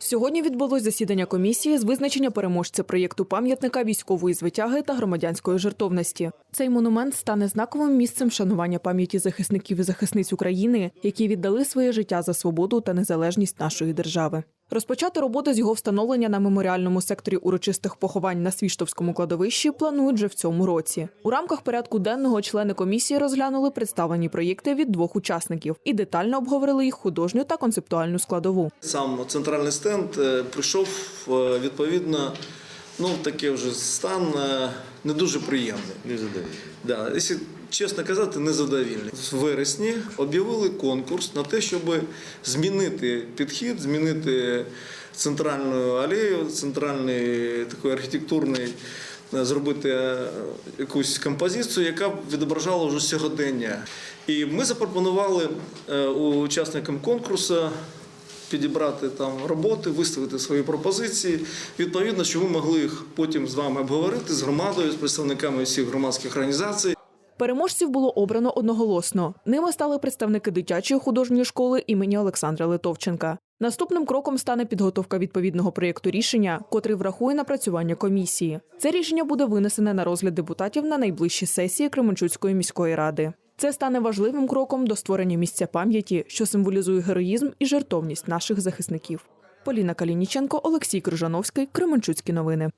Сьогодні відбулось засідання комісії з визначення переможця проєкту пам'ятника військової звитяги та громадянської жертовності. Цей монумент стане знаковим місцем вшанування пам'яті захисників і захисниць України, які віддали своє життя за свободу та незалежність нашої держави. Розпочати роботу з його встановлення на меморіальному секторі урочистих поховань на Свіштовському кладовищі планують вже в цьому році. У рамках порядку денного члени комісії розглянули представлені проєкти від двох учасників і детально обговорили їх художню та концептуальну складову. Сам центральний стенд е, прийшов е, відповідно, ну таке вже стан е, не дуже приємний. Незадовільно. Да, якщо чесно казати, незадовільний. В вересні об'явили конкурс на те, щоб змінити підхід, змінити центральну алею, центральний такий архітектурний. е, Зробити е, якусь композицію, яка б відображала вже сьогодення. І ми запропонували учасникам конкурсу підібрати там роботи, виставити свої пропозиції. Відповідно, що ми могли їх потім з вами обговорити з громадою, з представниками всіх громадських організацій. Переможців було обрано одноголосно. Ними стали представники дитячої художньої школи імені Олександра Литовченка. Наступним кроком стане підготовка відповідного проєкту рішення, котрий врахує напрацювання комісії. Це рішення буде винесене на розгляд депутатів на найближчі сесії Кременчуцької міської ради. Це стане важливим кроком до створення місця пам'яті, що символізує героїзм і жертовність наших захисників. Поліна Калініченко, Олексій Крижановський, Кременчуцькі новини.